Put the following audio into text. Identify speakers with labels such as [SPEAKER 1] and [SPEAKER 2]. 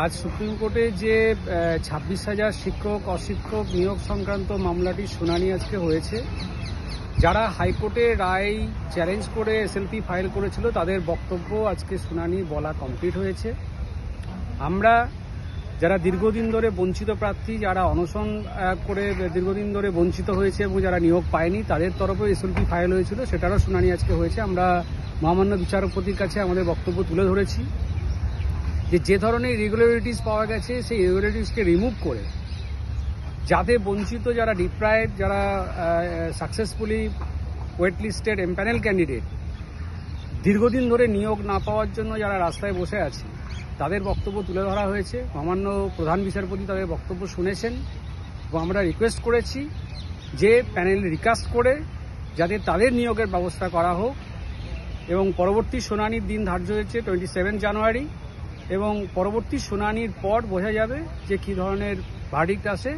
[SPEAKER 1] আজ সুপ্রিম কোর্টে যে ছাব্বিশ হাজার শিক্ষক, অশিক্ষক নিয়োগ সংক্রান্ত মামলাটির শুনানি আজকে হয়েছে। যারা হাইকোর্টে রায় চ্যালেঞ্জ করে এসএলপি ফাইল করেছিল, তাদের বক্তব্য আজকে শুনানি বলা কমপ্লিট হয়েছে। আমরা যারা দীর্ঘদিন ধরে বঞ্চিত প্রার্থী, যারা অনশন করে দীর্ঘদিন ধরে বঞ্চিত হয়েছে এবং যারা নিয়োগ পায়নি, তাদের তরফে এসএলপি ফাইল হয়েছিল, সেটারও শুনানি আজকে হয়েছে। আমরা মহামান্য বিচারপতির কাছে আমাদের বক্তব্য তুলে ধরেছি। যে যে ধরনের ইরেগুলারিটিস পাওয়া গেছে, সেই ইরেগুলারিটিসকে রিমুভ করে, যাতে বঞ্চিত যারা ডিপ্রাইভ যারা successfully wait listed empanel candidate দীর্ঘদিন ধরে নিয়োগ না পাওয়ার জন্য যারা রাস্তায় বসে আছে, তাদের বক্তব্য তুলে ধরা হয়েছে। সামান্য প্রধান বিচারপতি তাদের বক্তব্য শুনেছেন এবং আমরা রিকোয়েস্ট করেছি যে প্যানেল রিকাস্ট করে যাতে তাদের নিয়োগের ব্যবস্থা করা হোক এবং পরবর্তী শুনানির দিন ধার্য হয়েছে টোয়েন্টি সেভেন জানুয়ারি এবং পরবর্তী শুনানির পর বোঝা যাবে যে কি ধরনের ভার্ডিক্ট আসে।